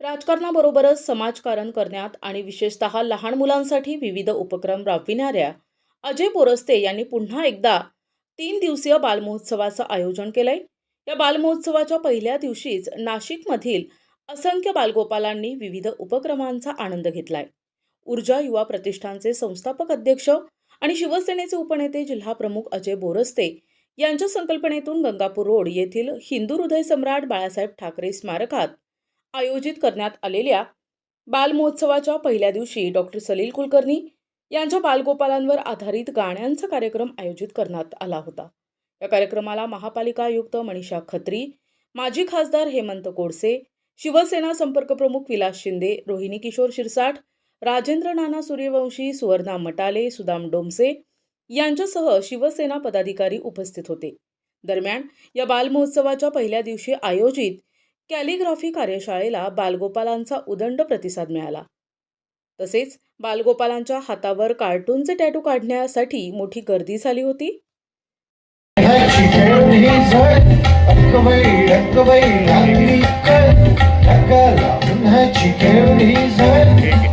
राजकारणाबरोबरच समाजकारण करण्यात आणि विशेषतः लहान मुलांसाठी विविध उपक्रम राबविणाऱ्या अजय पोरस्ते यांनी पुन्हा एकदा तीन दिवसीय बालमहोत्सवाचं आयोजन केलंय. या बालमहोत्सवाच्या पहिल्या दिवशीच नाशिकमधील असंख्य बालगोपालांनी विविध उपक्रमांचा आनंद घेतलाय. ऊर्जा युवा प्रतिष्ठानचे संस्थापक अध्यक्ष आणि शिवसेनेचे उपनेते जिल्हाप्रमुख अजय बोरस्ते यांच्या संकल्पनेतून गंगापूर रोड येथील हिंदू हृदय सम्राट बाळासाहेब ठाकरे स्मारकात आयोजित करण्यात आलेल्या बालमहोत्सवाच्या पहिल्या दिवशी डॉक्टर सलील कुलकर्णी यांच्या बालगोपालांवर आधारित गाण्यांचा कार्यक्रम आयोजित करण्यात आला होता. या कार्यक्रमाला महापालिका आयुक्त मनीषा खत्री माजी खासदार हेमंत कोडसे शिवसेना संपर्कप्रमुख विलास शिंदे रोहिणी किशोर शिरसाठ राजेंद्र नाना सूर्यवंशी सुवर्णा मटाले सुदाम डोमसे यांच्यासह शिवसेना पदाधिकारी उपस्थित होते. दरम्यान या बालमहोत्सवाच्या पहिल्या दिवशी आयोजित कॅलिग्राफी कार्यशाळेला बालगोपालांचा उदंड प्रतिसाद मिळाला. तसेच बालगोपालांच्या हातावर कार्टूनचे टॅटू काढण्यासाठी मोठी गर्दी झाली होती.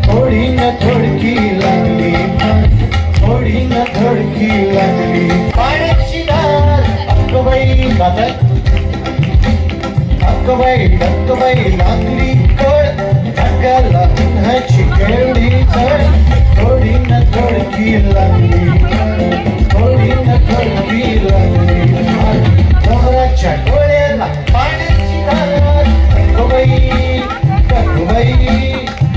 थोडी न थोडकी थोडी न थोडकी लागली पाण्याची धार अक्कबाई गातात अक्कबाई अक्कबाई लागली कळ टकाला उन्हाची केवढी झळ थोडी न थोडकी लागली थोडी न थोडकी लागली फळ. डोळ्याला पाण्याची धार अक्कबाई अक्कबाई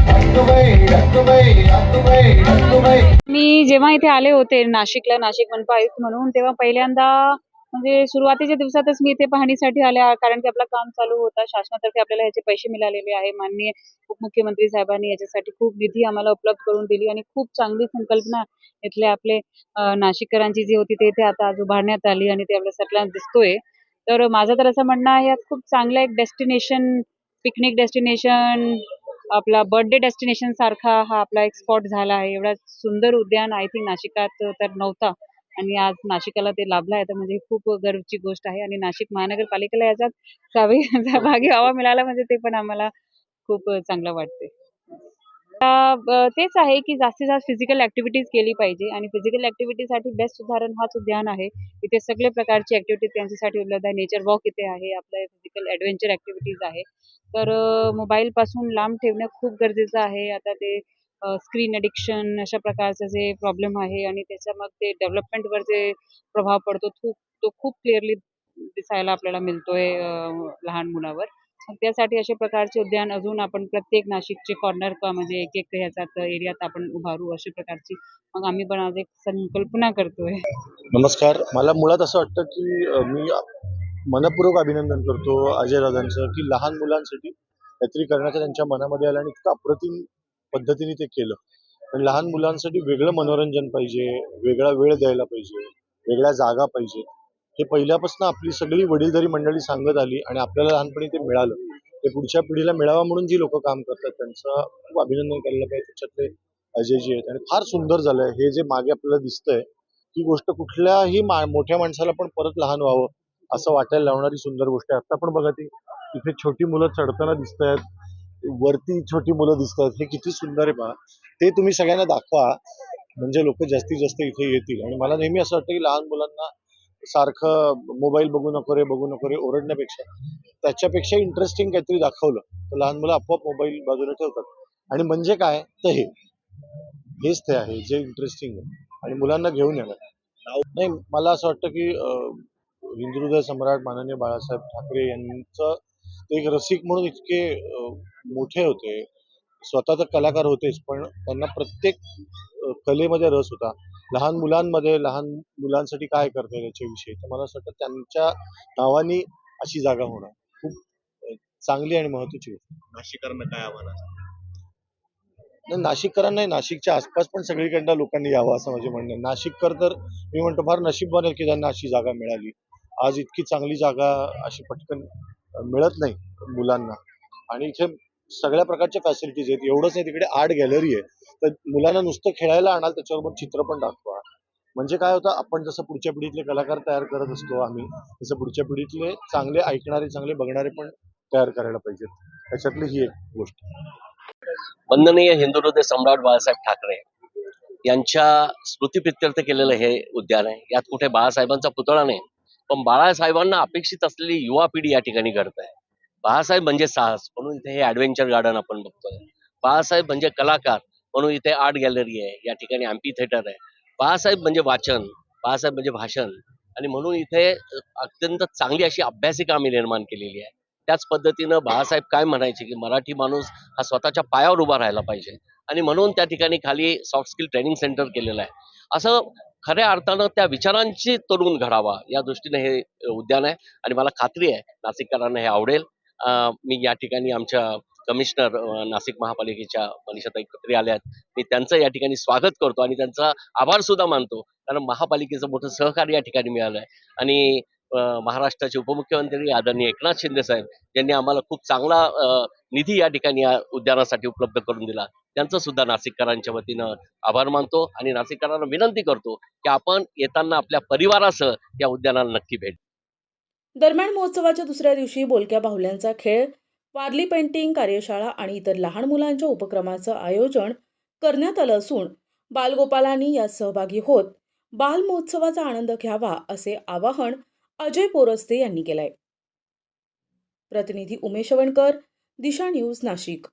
अक्कबाई अक्कबाई अक्कबाई अक्कबाई जेव्हा इथे आले होते नाशिकला नाशिक मनपा आयुक्त म्हणून तेव्हा पहिल्यांदा म्हणजे सुरुवातीच्या दिवसातच मी इथे पाहणीसाठी आले कारण की आपलं काम चालू होता. शासनातर्फे आपल्याला ह्याचे पैसे मिळालेले आहे. माननीय उपमुख्यमंत्री साहेबांनी याच्यासाठी खूप निधी आम्हाला उपलब्ध करून दिली आणि खूप चांगली संकल्पना इथले आपले नाशिककरांची जी होती ते इथे आता आज उभारण्यात आली आणि ते आपल्या सगळ्यांना दिसतोय. तर माझं तर असं म्हणणं आहे यात खूप चांगलं एक डेस्टिनेशन पिकनिक डेस्टिनेशन आपला बर्थडे डेस्टिनेशन सारखा हा आपला एक स्पॉट झाला आहे. एवढा सुंदर उद्यान आय थिंक नाशिकात तर नव्हता. आणि आज नाशिकाला ते लाभला आहे. तर म्हणजे खूप गर्वची गोष्ट आहे. आणि नाशिक महानगरपालिकेला याच्यात सहभागी सहभागी व्हावा मिळाला म्हणजे ते पण आम्हाला खूप चांगलं वाटते तेच आहे की जास्तीत जास्त फिजिकल ऍक्टिव्हिटीज केली पाहिजे आणि फिजिकलसाठी बेस्ट उदाहरण हाच उद्यान आहे. इथे सगळे प्रकारची ऍक्टिव्हिटी त्यांच्यासाठी उपलब्ध आहे. नेचर वॉक इथे आहे आपल्या फिजिकल ऍडव्हेंचर ऍक्टिव्हिटीज आहे. तर मोबाईल पासून लांब ठेवणं खूप गरजेचं आहे. आता ते स्क्रीन अडिक्शन अशा प्रकारचं जे प्रॉब्लेम आहे आणि त्याच्या मग ते डेव्हलपमेंटवर जे प्रभाव पडतो खूप तो खूप क्लिअरली दिसायला आपल्याला मिळतोय लहान मुलावर. त्यासाठी अशा प्रकारचे उद्यान अजून आपण प्रत्येक नाशिकचे कॉर्नर म्हणजे एक एक ह्याच्यात एरियात आपण उभारू अशा प्रकारची. मग आम्ही पण आज एक संकल्पना करतोय. नमस्कार. मला मुळात असं वाटतं की मी मनपूर्वक अभिनंदन करतो अजय दादांचं की लहान मुलांसाठी काहीतरी करण्याचं त्यांच्या मनामध्ये आलं आणि इतकं अप्रतिम पद्धतीने ते केलं. पण लहान मुलांसाठी वेगळं मनोरंजन पाहिजे वेगळा वेळ द्यायला पाहिजे वेगळ्या जागा पाहिजे हे पहिल्यापासून आपली सगळी वडीलधारी मंडळी सांगत आली आणि आपल्याला लहानपणी ते मिळालं. ते पुढच्या पिढीला मिळावा म्हणून जी लोक काम करतात त्यांचं खूप अभिनंदन करायला पाहिजे. त्याच्यातले अजयजी आहेत आणि फार सुंदर झालंय. हे जे मागे आपल्याला दिसतंय ही गोष्ट कुठल्याही मोठ्या माणसाला पण परत लहान व्हावं असं वाटायला लावणारी सुंदर गोष्ट आहे. आता पण बघा ती तिथे छोटी मुलं चढताना दिसत आहेत वरती छोटी मुलं दिसत आहेत हे किती सुंदर आहे पहा. ते तुम्ही सगळ्यांना दाखवा. म्हणजे लोक जास्तीत जास्त इथे येतील. आणि मला नेहमी असं वाटतं की लहान मुलांना सारखं मोबाईल बघू नको रे बघू नको रे ओरडण्यापेक्षा. त्याच्यापेक्षा इंटरेस्टिंग काहीतरी दाखवलं. तर लहान मुलं आपोआप मोबाईल बाजूला ठेवतात. आणि म्हणजे काय? तर हे. हेच ते आहे जे इंटरेस्टिंग आहे. आणि मुलांना घेऊन येणार नाही मला असं वाटतं की अं, सम्राट माननीय बाळासाहेब ठाकरे यांचं ते एक रसिक म्हणून इतके मोठे होते. स्वतः तर कलाकार होतेच पण त्यांना प्रत्येक कलेमध्ये रस होता. लहान मुलांमध्ये लहान मुलांसाठी काय करता याच्याविषयी? तर मला असं वाटतं त्यांच्या नावानी अशी जागा होणार. खूप चांगली आणि महत्वाची गोष्ट. नाशिकरांना काय आव्हान नाशिककरांना नाही नाशिकच्या आसपास पण सगळीकडनं लोकांनी यावं असं माझे म्हणणं आहे. नाशिककर तर मी म्हणतो फार नशीबवान आहे की त्यांना अशी जागा मिळाली. आज इतकी चांगली जागा अशी पटकन मिळत नाही मुलांना. आणि इथे सगळ्या प्रकारच्या फॅसिलिटीज आहेत. एवढंच नाही तिकडे आर्ट गॅलरी आहे. तर मुलांना नुसतं खेळायला आणाल त्याच्याबरोबर चित्र पण दाखवा. म्हणजे काय होतं आपण जसं पुढच्या पिढीतले कलाकार तयार करत असतो आम्ही तसं पुढच्या पिढीतले चांगले ऐकणारे चांगले बघणारे पण तयार करायला पाहिजेत. त्याच्यातली ही एक गोष्ट. वंदनीय हिंदू हृदय सम्राट बाळासाहेब ठाकरे यांच्या स्मृतीप्रित्यर्थ केलेलं हे उद्यान आहे. यात कुठे बाळासाहेबांचा पुतळा नाही पण बाळासाहेबांना अपेक्षित असलेली युवा पिढी या ठिकाणी घडत आहे. बाळासाहेब म्हणजे साहस. म्हणून इथे हे ऍडव्हेंचर गार्डन आपण बघतोय. बाळासाहेब म्हणजे कलाकार. म्हणून इथे आर्ट गॅलरी आहे. या ठिकाणी अँपी थिएटर आहे. बाळासाहेब म्हणजे वाचन. बाळासाहेब म्हणजे भाषण. आणि म्हणून इथे अत्यंत चांगली अशी अभ्यासिका आम्ही निर्माण केलेली आहे. त्याच पद्धतीनं बाळासाहेब काय म्हणायचे की मराठी माणूस हा स्वतःच्या पायावर उभा राहायला पाहिजे. आणि म्हणून त्या ठिकाणी खाली सॉफ्ट स्किल ट्रेनिंग सेंटर केलेलं आहे. असं खऱ्या अर्थानं त्या विचारांची तरुण घडावा या दृष्टीने हे उद्यान आहे. आणि मला खात्री आहे नाशिककरांना हे आवडेल. मी या ठिकाणी आमच्या कमिशनर नाशिक महापालिकेच्या मनीषाताई खत्री आल्या आहेत. मी त्यांचं या ठिकाणी स्वागत करतो आणि त्यांचा आभार सुद्धा मानतो. कारण महापालिकेचं मोठं सहकार्य या ठिकाणी मिळालं आहे. आणि महाराष्ट्राचे उपमुख्यमंत्री आदरणीय एकनाथ शिंदे साहेब यांनी आम्हाला खूप चांगला निधी या ठिकाणी या उद्यानासाठी उपलब्ध करून दिला. त्यांचं सुद्धा नाशिककरांच्या वतीनं आभार मानतो आणि नाशिककरांना विनंती करतो की आपण येताना आपल्या परिवारासह या उद्यानाला नक्की भेट दरम्यान महोत्सवाच्या दुसऱ्या दिवशी बोलक्या बाहुल्यांचा खेळ वारली पेंटिंग कार्यशाळा आणि इतर लहान मुलांच्या उपक्रमाचं आयोजन करण्यात आलं असून बालगोपालांनी यात सहभागी होत बाल महोत्सवाचा आनंद घ्यावा असे आवाहन अजय पोरस्ते यांनी केलंय. प्रतिनिधी उमेश वणकर दिशा न्यूज नाशिक.